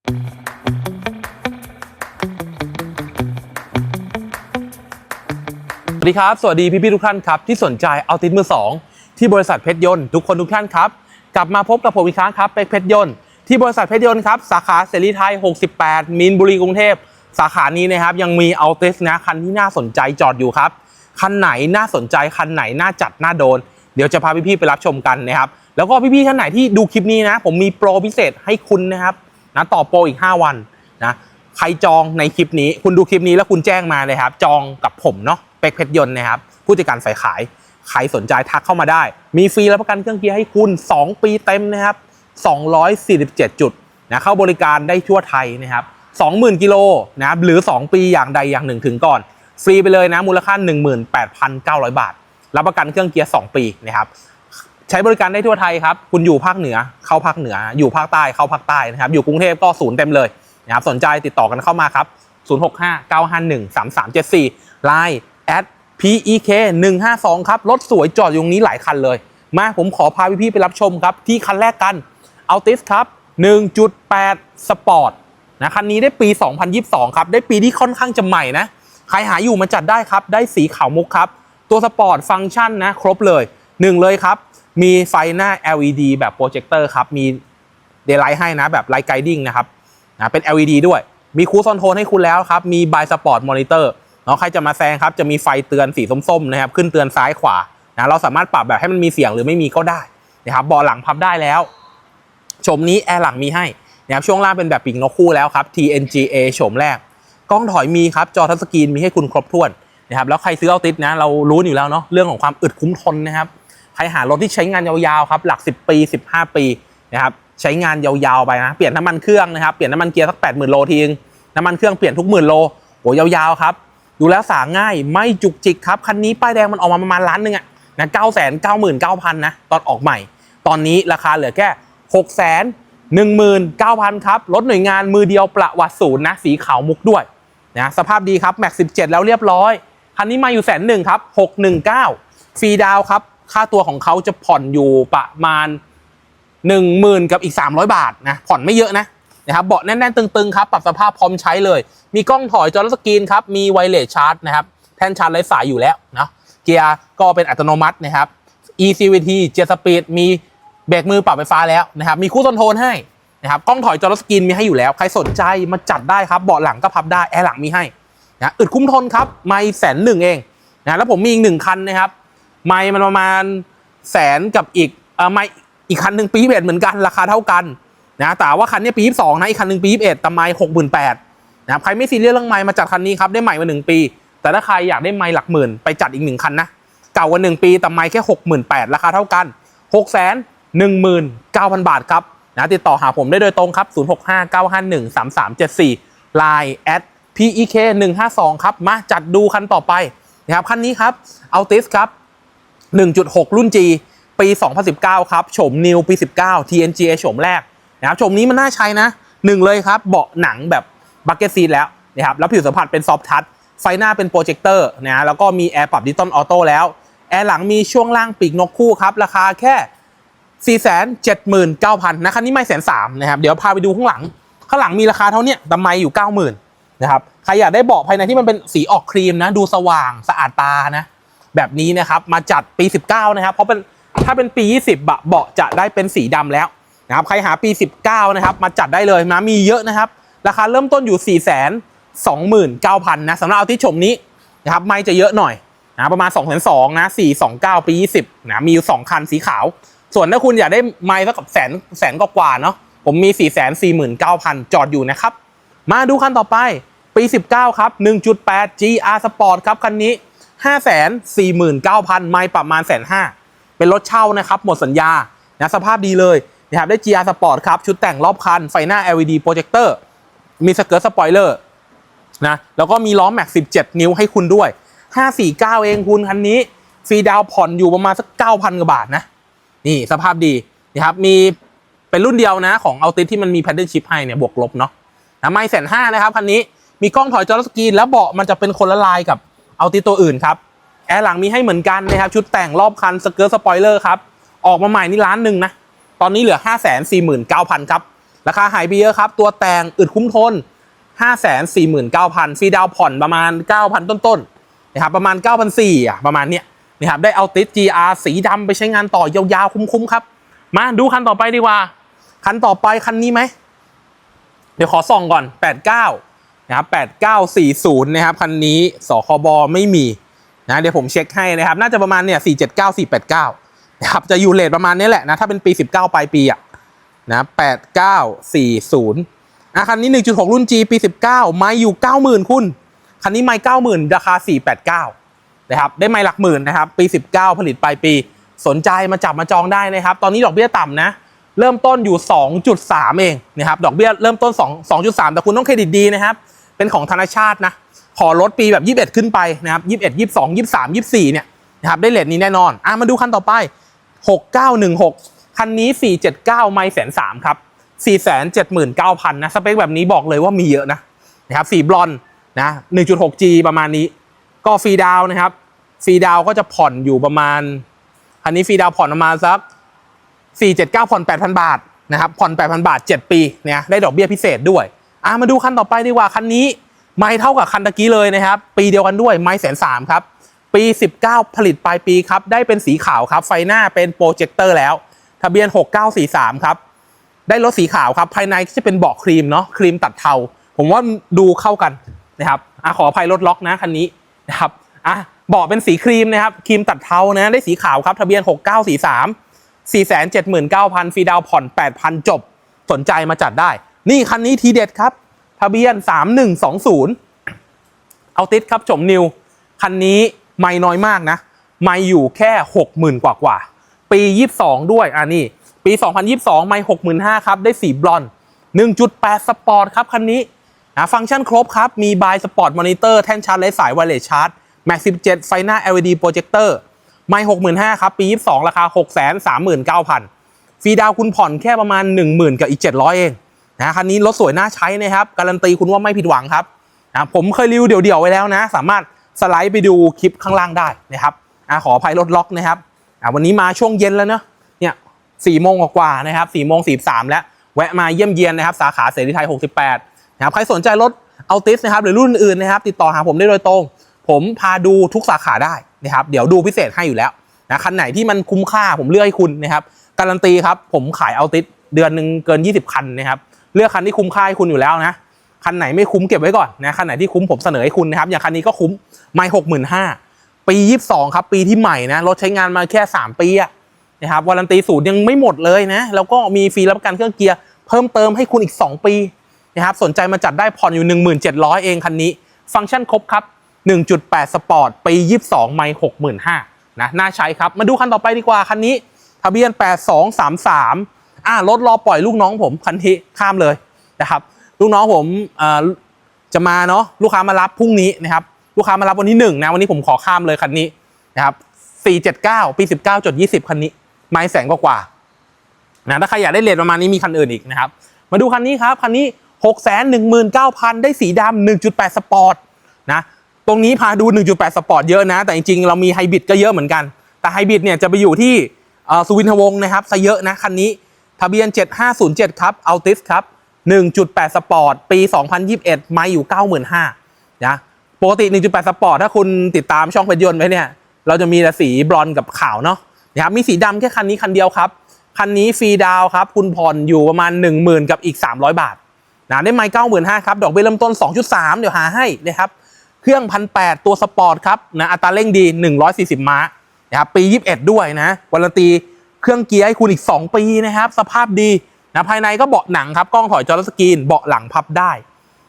สวัสดีครับ สวัสดีพี่พี่ๆทุกท่านครับ ที่สนใจเอาติดมือ 2 ที่บริษัทเพชรยนต์ทุกคนทุกท่านครับ กลับมาพบกับผมอีกครั้งครับเป็กเพชรยนต์ที่บริษัทเพชรยนต์ครับ สาขาเสรีไทย 68 มีนบุรีกรุงเทพสาขานี้นะครับ ยังมีเอาติสนะคันที่น่าสนใจจอดอยู่ครับ คันไหนน่าสนใจคันไหนน่าจัดน่าโดน เดี๋ยวจะพาพี่ๆไปรับชมกันนะครับแล้วก็พี่ๆท่านไหนที่ดูคลิปนี้นะ ผมมีโปรพิเศษให้คุณนะครับ นะต่อโปรอีก 5 วันนะใครจองในคลิปนี้ คุณดูคลิปนี้แล้วคุณแจ้งมาเลยครับ จองกับผมเนาะเป็กเพชรยนต์นะครับผู้จัดการฝ่ายขาย ใครสนใจทักเข้ามาได้ มีฟรีรับประกันเครื่องเกียร์ให้คุณ 2 ปีเต็มนะครับ247 จุดนะเข้าบริการได้ทั่วไทยนะครับ20,000กิโลนะครับหรือ 2 ปีอย่างใดอย่างหนึ่งถึงก่อน ฟรีไปเลยนะมูลค่า 18,900 บาท รับประกันเครื่องเกียร์ 2 ปีนะครับ ใช้บริการได้ทั่วไทยครับ คุณอยู่ภาคเหนือเข้าภาคเหนือ อยู่ภาคใต้เข้าภาคใต้นะครับ อยู่กรุงเทพก็ศูนย์เต็มเลยนะครับ สนใจติดต่อกันเข้ามาครับ 065-951-3374 Line at PEK 152ครับ รถสวยจอดอยู่ตรงนี้หลายคันเลย มาผมขอพาพี่ๆไปรับชมครับ ที่คันแรกกัน Altis ครับ 1.8 Sport นะคันนี้ได้ปี 2022 ครับ ได้ปีที่ค่อนข้างจะใหม่นะ ใครหาอยู่มาจัดได้ครับ ได้สีขาวมุกครับ ตัวสปอร์ตฟังก์ชันนะ ครบเลยหนึ่งเลยครับ มีไฟหน้า LED แบบโปรเจคเตอร์ครับ มีเด y l ไลท์ให้นะแบบไลท์ไกดิ้งนะครับนะเป็น LED ด้วย มีคู z คอนโทรลให้คุณแล้วครับ มีบายสปอร์ตมอนิเตอร์เนาะใครจะมาแซงครับ จะมีไฟเตือนสีส้มๆนะครับ ขึ้นเตือนซ้ายขวานะเราสามารถปรับแบบให้มันมีเสียงหรือไม่มีก็ได้นะครับเบาะหลังพับได้แล้ว ชมนี้แอร์หลังมีให้นะครับช่วงล่างเป็นแบบปีกนกคู่แล้วครับ TNGA โฉมแรก กล้องถอยมีครับจอทัชสกรีนมีให้คุณครบถ้วนนะครับแล้วใครซื้อเอาติดนะเรารู้อยู่แล้วเนาะเรื่องของความอึดคุ้มทนนะครับ รหารถที่ใช้งานยาวๆครับหลัก 10 ปี 15 ปีนะครับใช้งานยาวๆไปนะเปลี่ยนน้ำมันเครื่องนะครับเปลี่ยนน้ำมันเกียร์สัก80,000โลทีนึงน้ำมันเครื่องเปลี่ยนทุกหมื่นโลโหยาวๆครับดูแล้วสาง่ายไม่จุกจิกครับคันนี้ป้ายแดงมันออกมาประมาณล้านหนึ่งอะนะเก้าแสนเก้าหมื่นเก้าพันนะตอนออกใหม่ ตอนนี้ราคาเหลือแค่หกแสนหนึ่งหมื่นเก้าพันครับรถหน่วยงานมือเดียวประวัติศูนย์นะสีขาวมุกด้วยนะสภาพดีครับแม็กสิบเจ็ดแล้วเรียบร้อย คันนี้มาอยู่แสนหนึ่งครับหกหนึ่งเก้าฟรีดาวครับ ค่าตัวของเขาจะผ่อนอยู่ประมาณหนึ่งหมื่นกับอีก 300 บาทนะผ่อนไม่เยอะนะนะครับเบาะแน่นๆตึงๆครับปรับสภาพพร้อมใช้เลย มีกล้องถอยจอสกรีนครับมีไวเลสชาร์จนะครับแท่นชาร์จไร้สายอยู่แล้วนะเกียร์ก็เป็นอัตโนมัตินะครับ ECVT 7 Speed มีเบรกมือปรับไฟฟ้าแล้วนะครับมีคู่คอนโทรลให้นะครับกล้องถอยจอสกรีนมีให้อยู่แล้วใครสนใจมาจัดได้ครับเบาะหลังก็พับได้แอร์หลังมีให้นะอึดคุ้มทนครับไม่แสนหนึ่งเองนะแล้วผมมีอีกหนึ่งคันนะครับ ไม่มันประมาณแสนกับอีกเออไม่อีกคันหนึ่งปีเอ็ดเหมือนกันราคาเท่ากันนะแต่ว่าคันนี้ปีพีสองนะอีกคันหนึ่งปีเอ็ดแต่ไม่หกหมื่นแปดนะครับใครไม่ซีเรียสเรื่องไม่มาจัดคันนี้ครับได้ใหม่มาหนึ่งปี แต่ถ้าใครอยากได้ไม่หลักหมื่นไปจัดอีกหนึ่งคันนะเก่ากว่าหนึ่งปีแต่ไม่แค่หกหมื่นแปดราคาเท่ากันหกแสนหนึ่งหมื่นเก้าพันบาทครับนะติดต่อหาผมได้โดยตรงครับศูนย์หกห้าเก้าห้าหนึ่งสามสามเจ็ดสี่ไลน์แอด PEK 152 ครับ มาจัดดูคันต่อไปนะครับคันนี้ครับเอาติสครับ 1.6 รุ่น G ปี 2019 ครับโฉมนิวปี 19 TNGA โฉมแรกนะครับโฉมนี้มันน่าใช้นะหนึ่งเลยครับเบาะหนังแบบบักเก็ตซีแล้วนะครับแล้วผิวสัมผัสเป็นซอฟทัชไฟหน้าเป็นโปรเจคเตอร์นะแล้วก็มีแอร์ปรับดิจิตอลออโต้แล้ว แอร์หลังมีช่วงล่างปีกนกคู่ครับ ราคาแค่ 479,000นะคันนี้ไม่แสนสามนะครับ เดี๋ยวพาไปดูข้างหลัง ข้างหลังมีราคาเท่านี้แต่ไม่อยู่ 90,000นะครับใครอยากได้เบาะภายในที่มันเป็นสีออกครีมนะ ดูสว่างสะอาดตานะ แบบนี้นะครับมาจัดปี 19 นะครับ เพราะเป็นถ้าเป็นปี 20บะเบาะจะได้เป็นสีดำแล้วนะครับใครหาปี 19 นะครับ มาจัดได้เลยนะมีเยอะนะครับ ราคาเริ่มต้นอยู่ 4 2 9 0 0 0นะสำหรับเอาที่ชมนี้นะครับไม่จะเยอะหน่อยนะประมาณ 2 2 0 0นะ429 ปี 20นะมีอยู่ 2 คันสีขาว ส่วนถ้าคุณอยากได้ไม้สักกับแสนแสนกว่าเนาะผมมี 4 4 9 0 0 0 จอดอยู่นะครับ มาดูคันต่อไปปี 19 ครับ 1.8 GR Sport ครับคันนี้ 549,000 ไม่ประมาณแสนห้าเป็นรถเช่านะครับ หมดสัญญานะสภาพดีเลยนะครับได้ GR Sport ครับ ชุดแต่งรอบคัน ไฟหน้า LED โปรเจคเตอร์มีสเกิร์ตสปอยเลอร์นะแล้วก็มีล้อแม็ก 17 นิ้วให้คุณด้วย 549 เองคุณคันนี้ ฟรีดาวผ่อนอยู่ประมาณสัก 9,000 กว่าบาทนะ นี่สภาพดีนะครับมีเป็นรุ่นเดียวนะของเอาติที่มันมีแพดเดิลชิพให้เนี่ยบวกลบเนาะนะไม่แสนห้านะครับคันนี้มีกล้องถอยจอสกรีนแล้วเบาะมันจะเป็นคนละลายกับ เอาติตัวอื่นครับแอร์หลังมีให้เหมือนกันนะครับชุดแต่งรอบคันสเกิร์ตสปอยเลอร์ครับออกมาใหม่นี่ล้านหนึ่งนะตอนนี้เหลือ 5 4 9 0 0 0ครับราคาหายไปเยอะครับ ตัวแต่งอึดคุ้มทน 549,000ฟรีดาวผ่อนประมาณ 9,000 ต้นๆนะครับประมาณ 9,400อะประมาณเนี้ยนะครับได้เอาติส GR สีดำไปใช้งานต่อยาวๆคุ้มๆครับ มาดูคันต่อไปดีกว่า คันต่อไปคันนี้ไหม เดี๋ยวขอส่องก่อน 89 นะครับ8940นะครับคันนี้สคบไม่มีนะเดี๋ยวผมเช็คให้นะครับ น่าจะประมาณเนี่ย479 489นะครับจะอยู่เลทประมาณนี้แหละนะถ้าเป็นปี 19 ปลายปีอะนะ8940อะคันนี้ 1.6 รุ่น G ปี 19 ไม่อยู่ 90,000 คุณ คันนี้ไม่90,000 ราคา 489 นะครับ ได้ไม่หลักหมื่นนะครับ ปี 19 ผลิตปลายปี สนใจมาจับมาจองได้นะครับ ตอนนี้ดอกเบี้ยต่ำนะ เริ่มต้นอยู่ 2.3 เองนะครับ ดอกเบี้ยเริ่มต้น 2 2.3 แต่คุณต้องเครดิตดีนะครับ เป็นของธนชาตินะ ขอลดปีแบบ 21 ขึ้นไปนะครับ21 22 23 24 เนี่ยนะครับได้เลทนี้แน่นอนอะมาดูคันต่อไป 6916 คันนี้ 479 ไม่แสนสามครับ 479,000 นะ สเปคแบบนี้บอกเลยว่ามีเยอะนะนะครับสีบลอนนะ 1.6G ประมาณนี้ ก็ฟรีดาวนะครับฟรีดาวก็จะผ่อนอยู่ประมาณ คันนี้ฟรีดาวผ่อนประมาณสัก 479 ผ่อน 8,000 บาทนะครับผ่อน 8,000 บาท 7 ปีเนี่ยได้ดอกเบี้ยพิเศษด้วย อะมาดูคันต่อไปดีกว่าคันนี้ ไม่เท่ากับคันตะกี้เลยนะครับ ปีเดียวกันด้วยไม่แสนสามครับ ปี 19 ผลิตปลายปีครับ ได้เป็นสีขาวครับ ไฟหน้าเป็นโปรเจคเตอร์แล้ว ทะเบียน 6943 ครับ ได้รถสีขาวครับ ภายในก็จะเป็นเบาะครีมเนาะ ครีมตัดเทา ผมว่าดูเข้ากันนะครับอะขออภัยรถล็อกนะคันนี้นะครับอะเบาะเป็นสีครีมนะครับ ครีมตัดเทานะ ได้สีขาวครับ ทะเบียน 6943 479,000ฟรีดาวน์ผ่อน 8,000 จบ สนใจมาจัดได้ นี่คันนี้ทีเด็ดครับ ทะเบียน 3120 เอาติดครับจมนิว คันนี้ไม่น้อยมากนะ ไม่อยู่แค่ 60,000 กว่ากว่า ปี 22 ด้วยอ่านี่ ปี 2022 ไม่65,000ครับ ได้สีบลอนด์1.8 สปอร์ตครับ คันนี้นะฟังก์ชันครบครับ มีบายสปอร์ตมอนิเตอร์แท่นชาร์จและสายไวเลสชาร์จแม็ก17 ไฟหน้า LED โปรเจคเตอร์ไม่หกหมื่นห้าครับ ปียี่สองราคาหกแสนสามหมื่นเก้าพันฟรีดาวคุณผ่อนแค่ประมาณหนึ่งหมื่นกับอีกเจ็ดร้อยเอง นะคันนี้รถสวยน่าใช้นะครับ การันตีคุณว่าไม่ผิดหวังครับนะผมเคยรีวิวเดี่ยวๆไว้แล้วนะ สามารถสไลด์ไปดูคลิปข้างล่างได้นะครับอะขออภัยรถล็อกนะครับอะวันนี้มาช่วงเย็นแล้วเนอะเนี่ยสี่โมงกว่านะครับสี่โมงสี่สามแล้วแวะมาเยี่ยมเยียนนะครับ สาขาเสรีไทย 68นะครับใครสนใจรถเอาติสนะครับหรือรุ่นอื่นนะครับ ติดต่อหาผมได้โดยตรง ผมพาดูทุกสาขาได้นะครับ เดี๋ยวดูพิเศษให้อยู่แล้วนะคันไหนที่มันคุ้มค่าผมเลือกให้คุณนะครับ การันตีครับผมขายเอาติสเดือนหนึ่งเกิน 20 คันนะครับ เลือกคันที่คุ้มค่าให้คุณอยู่แล้วนะคันไหนไม่คุ้มเก็บไว้ก่อนนะคันไหนที่คุ้มผมเสนอให้คุณนะครับอย่างคันนี้ก็คุ้มไม่หกหมื่นห้าปี22ครับ ปีที่ใหม่นะรถใช้งานมาแค่3ปีอะนะครับวารันตีศูนย์ยังไม่หมดเลยนะแล้วก็มีฟรีรับประกันเครื่องเกียร์เพิ่มเติมให้คุณอีก 2 ปีนะครับสนใจมาจัดได้ผ่อนอยู่ 17,000เองคันนี้ ฟังก์ชันครบครับ 1.8 สปอร์ต ปี 22 ไม่ 65,000นะน่าใช้ครับ มาดูคันต่อไปดีกว่า คันนี้ ทะเบียน 8233 อ่ารถรอปล่อยลูกน้องผมคันนี้ข้ามเลยนะครับลูกน้องผมจะมาเนาะลูกค้ามารับพรุ่งนี้นะครับลูกค้ามารับวันที่หนึ่งนะวันนี้ผมขอข้ามเลยคันนี้นะครับ479 ปี 19.20 คันนี้ไม่แสงกว่าๆนะถ้าใครอยากได้เลทประมาณนี้มีคันอื่นอีกนะครับมาดูคันนี้ครับคันนี้ 619,000 ได้สีดำ1.8 สปอร์ตนะตรงนี้พาดู 1.8 สปอร์ตเยอะนะ แต่จริงๆ เรามีไฮบริดก็เยอะเหมือนกัน แต่ไฮบริดเนี่ยจะไปอยู่ที่สุวินทวงศ์นะครับซะเยอะนะคันนี้ ทะเบียน 7507 ครับอัลติสครับ 1.8 สปอร์ต ปี 2021 ไม่อยู่ 95,000นะปกติ 1.8 สปอร์ต ถ้าคุณติดตามช่องเพชรยนต์ไว้เนี่ย เราจะมีแต่สีบรอนกับขาวเนาะนะครับมีสีดำแค่คันนี้คันเดียวครับ คันนี้ฟรีดาวครับ คุณผ่อนอยู่ประมาณ 10,000 กับอีก 300 บาทนะได้ไมค์เก้าหมื่นห้าครับ ดอกเบี้ยเริ่มต้น 2.3 เดี๋ยวหาให้นะครับ เครื่องพันแตัวสปอร์ตครับนะอัตราเร่งดี 140 ม้านะครับปี 21 ด้วยนะวารันตี เครื่องเกียร์ให้คุณอีก 2 ปีนะครับ สภาพดีนะภายในก็เบาะหนังครับกล้องถอยจอรสกรีนเบาะหลังพับได้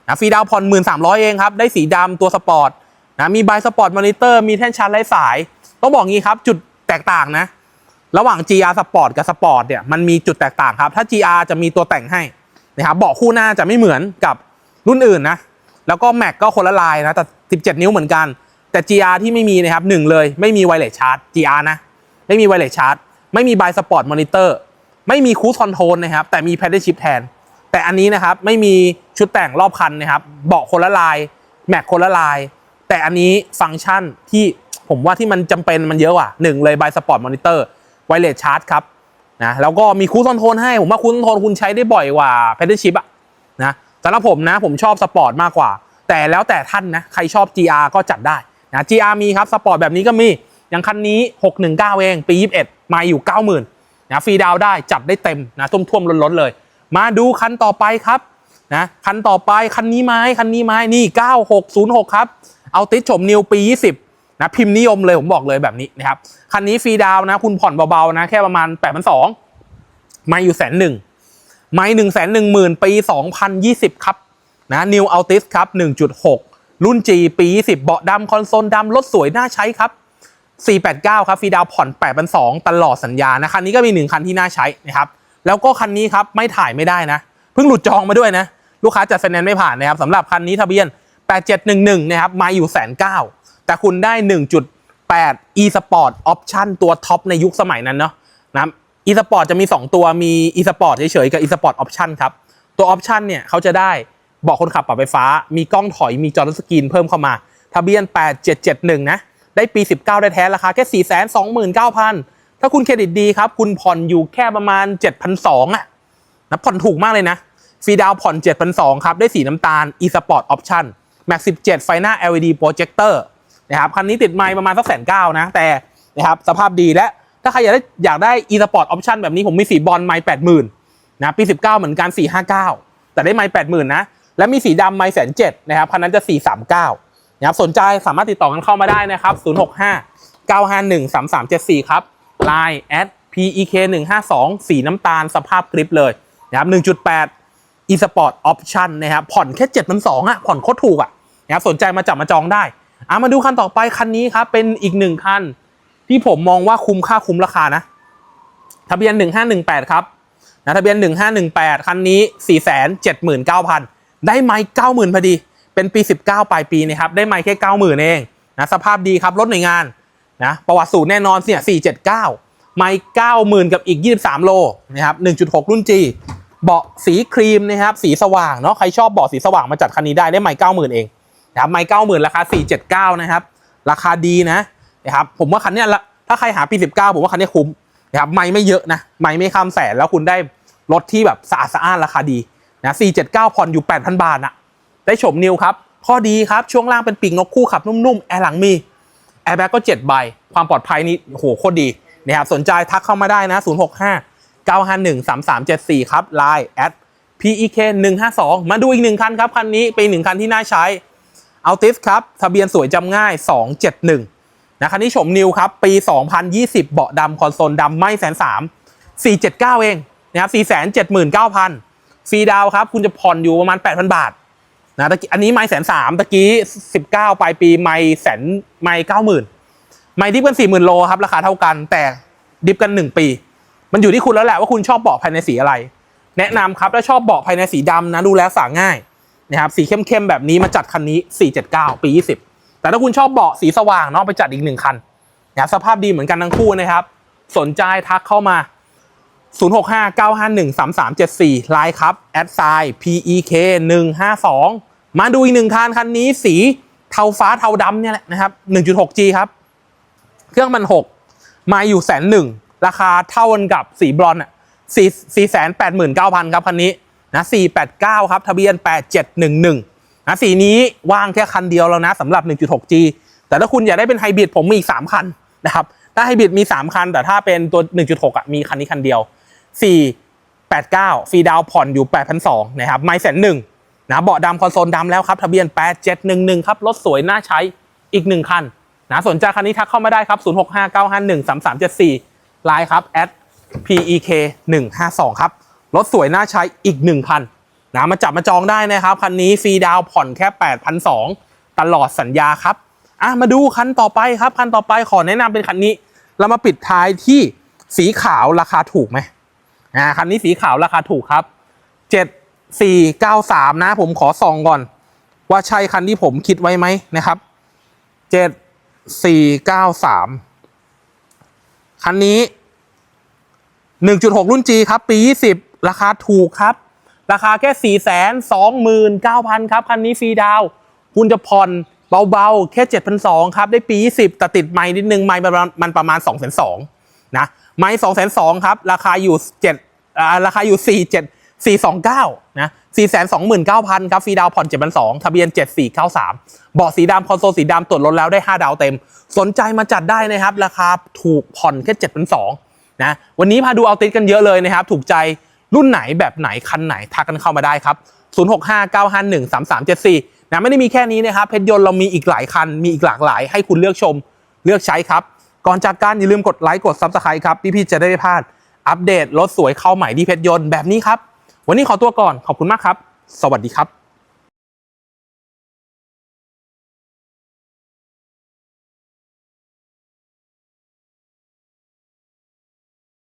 นะฟรีดาวน์ผ่อน1,300เองครับ ได้สีดำตัวสปอร์ตนะมีบายสปอร์ตมอนิเตอร์มีแท่นชาร์จไร้สาย ต้องบอกงี้ครับ จุดแตกต่างนะ ระหว่าง GR Sport กับ Sport เนี่ยมันมีจุดแตกต่างครับ ถ้า GR จะมีตัวแต่งให้นะครับเบาะคู่หน้าจะไม่เหมือนกับรุ่นอื่นนะแล้วก็แม็กก็คนละลายนะแต่ 17 นิ้วเหมือนกัน แต่ GR ที่ไม่มีนะครับหนึ่งเลยไม่มีไวเลสชาร์จ GR นะไม่มีไวเลสชาร์จ ไม่มีบายสปอร์ตมอนิเตอร์ไม่มีคู e คอนโทรลนะครับ แต่มีแพดเดิลชิพแทน แต่อันนี้นะครับ ไม่มีชุดแต่งรอบคันนะครับ เบาะคนละลาย แม็กคนละลาย แต่อันนี้ฟังก์ชันที่ผมว่าที่มันจำเป็นมันเยอะอะหนึ่งเลยบายสปอร์ตมอนิเตอร์ไวเลสชาร์จครับนะแล้วก็มีคูซอนโทนให้ ผมว่าคูซอนโทนคุณใช้ได้บ่อยกว่าแพทเทิร์นชิพอะนะสำหรับผมนะผมชอบสปอร์ตมากกว่า แต่แล้วแต่ท่านนะใครชอบ GR ก็จัดได้นะ GR มีครับสปอร์ตแบบนี้ก็มี อย่างคันนี้ 619 เอง ปี 21 มาอยู่ 90,000นะฟรีดาวได้จัดได้เต็มนะท่วมท่วมล้นๆเลย มาดูคันต่อไปครับนะคันต่อไปคันนี้ไหมคันนี้ไหมนี่ 9606 ครับ เอาติดชมนิวปี 20นะพิมพ์นิยมเลยผมบอกเลยแบบนี้นะครับคันนี้ฟรีดาวนะ คุณผ่อนเบาๆนะแค่ประมาณ8 2 0 0ม่อยู่แสนหนึ่งไม่หนึ่งแสนหนึ่งหมื่นปี 2020 ครับนะนิวอัลติสครับ 1.6 รุ่น G ปี20เบาะดำคอนโซลดำรถสวยน่าใช้ครับ 489 ครับฟรีดาวผ่อน8 2 0ตลอดสัญญานะคันนี้ก็มีหนึ่งคันที่น่าใช้นะครับแล้วก็คันนี้ครับไม่ถ่ายไม่ได้นะเพิ่งหลุดจองมาด้วยนะลูกค้าจัดไฟแนนซ์ไม่ผ่านนะครับสำหรับคันนี้ทะเบียน 8711 นะครับมาอยู่แสนเก้าแต่คุณได้ 1.8 e sport option ตัวท็อปในยุคสมัยนั้นเนาะนะ e sport จะมี 2 ตัวมี e sport เฉยๆกับ e sport option ครับตัว option เนี่ยเขาจะได้บอกคนขับปรับไฟฟ้า มีกล้องถอยมีจอทัชสกรีนเพิ่มเข้ามา ทะเบียน 8771 นะ ได้ปี 19 ได้แท้ราคาแค่ 429,000 ถ้าคุณเครดิตดีครับ คุณผ่อนอยู่แค่ประมาณ 7,200อะนะผ่อนถูกมากเลยนะฟรีดาวผ่อน 7,200 ครับ ได้สีน้ำตาล e-sport option max 17 ไฟหน้า LED projector นะครับคันนี้ติดไมล์ประมาณสักแสนเก้านะ แต่นะครับสภาพดีและ ถ้าใครอยากได้อยากได้ e-sport option แบบนี้ผมมีสีบอลไมล์80,000นะปี 19 เหมือนกัน 459 แต่ได้ไมล์80,000นะและมีสีดำไมล์แสนเจ็ดนะครับคันนั้นจะ 439 นะครับสนใจสามารถติดต่อกันเข้ามาได้นะครับ 065 951 3374 ครับ Line at pek 152สีน้ำตาลสภาพคลิปเลยนะครับ1.8 e-sport option นะครับผ่อนแค่7 2 0 0อะผ่อนโคตรถูกอะนะครับสนใจมาจับมาจองได้อะมาดูคันต่อไปคันนี้ครับ เป็นอีกหนึ่งคัน ที่ผมมองว่าคุ้มค่าคุ้มราคานะ ทะเบียน 1518 ครับนะทะเบียน 1518 คันนี้ 479,000 ได้ไม้90,000 พอดี เป็นปี 19 ปลายปีนะครับได้ไม้แค่90,000เองนะสภาพดีครับรถหน่วยงานนะประวัติสูตรแน่นอนเนี่ย479 ไม้90,000 กับอีก 23 โลนะครับ1.6 รุ่น G เบาะสีครีมนะครับสีสว่างเนาะใครชอบเบาะสีสว่างมาจัดคันนี้ได้ได้ไม้90,000 เองนะครับไม้90,000 ราคา 479 นะครับราคาดีนะนะครับผมว่าคันเนี้ยละถ้าใครหาปี 19 ผมว่าคันนี้คุ้มนะครับไม่ไม่เยอะนะไม่ไม่ข้ามแสนแล้วคุณได้รถที่แบบสะอาดสะอ้านราคาดีนะ479ผ่อนอยู่ 8,000 บาทอะ ได้โฉมนิวครับ ข้อดีครับช่วงล่างเป็นปีกนกคู่ขับนุ่มๆ แอร์หลังมี แอร์แบ็กก็ 7 ใบ ความปลอดภัยนี่โหโคตรดีนะครับสนใจทักเข้ามาได้นะ 065 951 3374 ครับ Line at pek 152มาดูอีกหนึ่งคันครับ คันนี้เป็นหนึ่งคันที่น่าใช้ a l t i s ครับทะเบียนสวยจำง่าย 271นะคันนี้ชมนิวครับ ปี 2020 เบาะดำคอนโซลดำไม่แสนสาม479 เองนะครับ479,000ฟรีดาวครับ คุณจะผ่อนอยู่ประมาณ 8,000 บาท นะตะกี้อันนี้ไม่แสนสามตะกี้19ปลายปีไม่แสนไม่เก้าหมื่นไม่ดิฟกัน40,000โลครับราคาเท่ากันแต่ดิฟกัน1ปี มันอยู่ที่คุณแล้วแหละว่าคุณชอบเบาะภายในสีอะไร แนะนำครับถ้าชอบเบาะภายในสีดำนะดูแลสาง่ายนะครับสีเข้มๆแบบนี้มาจัดคันนี้ 479 ปี 20 แต่ถ้าคุณชอบเบาะสีสว่างเนาะไปจัดอีกหนึ่งคันนะครับสภาพดีเหมือนกันทั้งคู่นะครับ สนใจทักเข้ามา 0659513374ไลน์ครับแอดไซ PEK 152 มาดูอีกหนึ่งคันคันนี้สีเทาฟ้าเทาดำเนี่ยแหละนะครับ 1.6G ครับ เครื่องมัน6มาอยู่แสนหนึ่งราคาเท่ากันกับสีบรอนอะสี่สี่แสนแปดหมื่นเก้าพันครับคันนี้นะสี่แปดเก้าครับ ทะเบียนแปดเจ็ดหนึ่งหนึ่งนะสีนี้ว่างแค่คันเดียวแล้วนะสำหรับ 1.6G แต่ถ้าคุณอยากได้เป็นไฮบริดผมมีอีก3คันนะครับ ถ้าไฮบริดมี3คัน แต่ถ้าเป็นตัว 1.6อะมีคันนี้คันเดียว489ฟรีดาวผ่อนอยู่8,200นะครับไม่แสนหนึ่ง นะเบาะดำคอนโซลดำแล้วครับ ทะเบียน 8711 ครับ รถสวยน่าใช้อีก 1 คันนะสนใจคันนี้ทักเข้ามาได้ครับ 0659513374ไลน์ครับ at pek 152ครับ รถสวยน่าใช้อีก 1 คันนะมาจับมาจองได้นะครับ คันนี้ฟรีดาวน์ผ่อนแค่ 8,200 ตลอดสัญญาครับอะมาดูคันต่อไปครับ คันต่อไปขอแนะนำเป็นคันนี้ เรามาปิดท้ายที่สีขาวราคาถูกไหมอ่าคันนี้สีขาวราคาถูกครับ 493 นะผมขอส่องก่อน ว่าใช่คันที่ผมคิดไว้ไหมนะครับ 7493 คันนี้ 1.6 รุ่น G ครับ ปี 20 ราคาถูกครับ ราคาแค่ 4 2 9 0 0 0 ครับ คันนี้ฟรีดาว คุณจะผ่อนเบาๆ แค่ 7,200 ครับ ได้ปี 20 แต่ติดไม้นิดนึงไม้มันประมาณ 2 2 0 0นะไม้สองแสนสองครับ ราคาอยู่เจ็ดราคาอยู่สี่เจ็ดสี่สองเก้านะสี่แสนสองหมื่นเก้าพันครับฟรีดาวผ่อนเจ็ดพันสองทะเบียนเจ็ดสี่เบาะสีดำคอนโซลสีดำตรวจรถแล้วได้ห้าดาวเต็ม สนใจมาจัดได้นะครับ ราคาถูกผ่อนแค่เจ็ดพันสองนะวันนี้พาดูเอาติดกันเยอะเลยนะครับ ถูกใจรุ่นไหนแบบไหนคันไหนทักกันเข้ามาได้ครับ 0659513374นะไม่ได้มีแค่นี้นะครับเพชรยนต์เรามีอีกหลายคันมีอีกหลากหลาย ให้คุณเลือกชมเลือกใช้ครับ ก่อนจากการอย่าลืมกดไลค์กด Subscribe ครับพี่ๆจะได้ไม่พลาดอัปเดตรถสวยเข้าใหม่ที่เพชรยนต์แบบนี้ครับ วันนี้ขอตัวก่อนขอบคุณมากครับ สวัสดีครับ